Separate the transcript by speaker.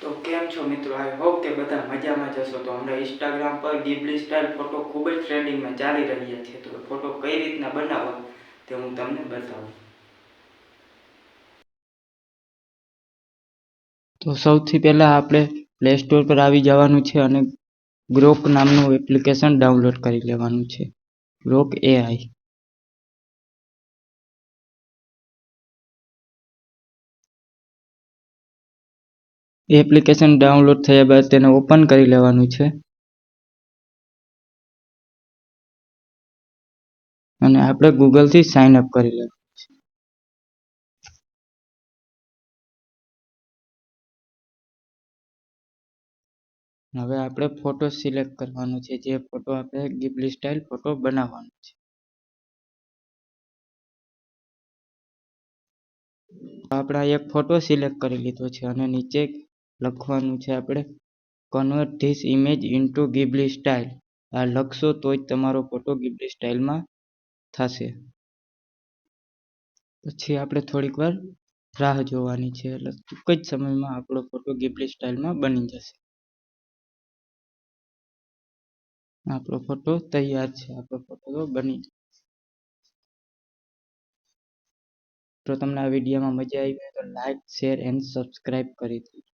Speaker 1: તો કેમ છો મિત્રો? આઈ કે બધા મજામાં જશો તો ઇન્સ્ટાગ્રામ પર ગીબલી સ્ટાઇલ ફોટો ખૂબ જ ટ્રેન્ડિંગમાં ચાલી રહ્યા કઈ રીતના બનાવવા તે હું તમને બતાવું. તો સૌથી પહેલાં આપણે પ્લે સ્ટોર પર આવી જવાનું છે અને ગ્રોક નામનું એપ્લિકેશન ડાઉનલોડ કરી લેવાનું છે. ગ્રોક એઆઈ એપ્લિકેશન ડાઉનલોડ થયા બાદ તેને ઓપન કરી લેવાનું છે. અને આપણે ગૂગલથી સાઇન અપ કરી લેવાનું છે. હવે આપણે ફોટો સિલેક્ટ કરવાનો છે. જે ફોટો આપણે ગિબલી સ્ટાઇલ ફોટો બનાવવાનો છે. આપણે એક ફોટો સિલેક્ટ કરી લીધો છે અને નીચે લખવાનું છે આપણે. Convert this image into Ghibli style આ લખશો તો જ તમારો ફોટો ગિબલી સ્ટાઇલમાં થશે. પછી આપણે થોડીક વાર રાહ જોવાની છે. એટલે ટૂંક જ સમયમાં આપણો ફોટો ગિબલી સ્ટાઇલમાં બની જશે. આપણો ફોટો તૈયાર છે. આપણો ફોટો બની તો તમને આ વિડીયોમાં મજા આવી હોય તો લાઈક શેર એન્ડ સબસ્ક્રાઇબ કરી દેજો.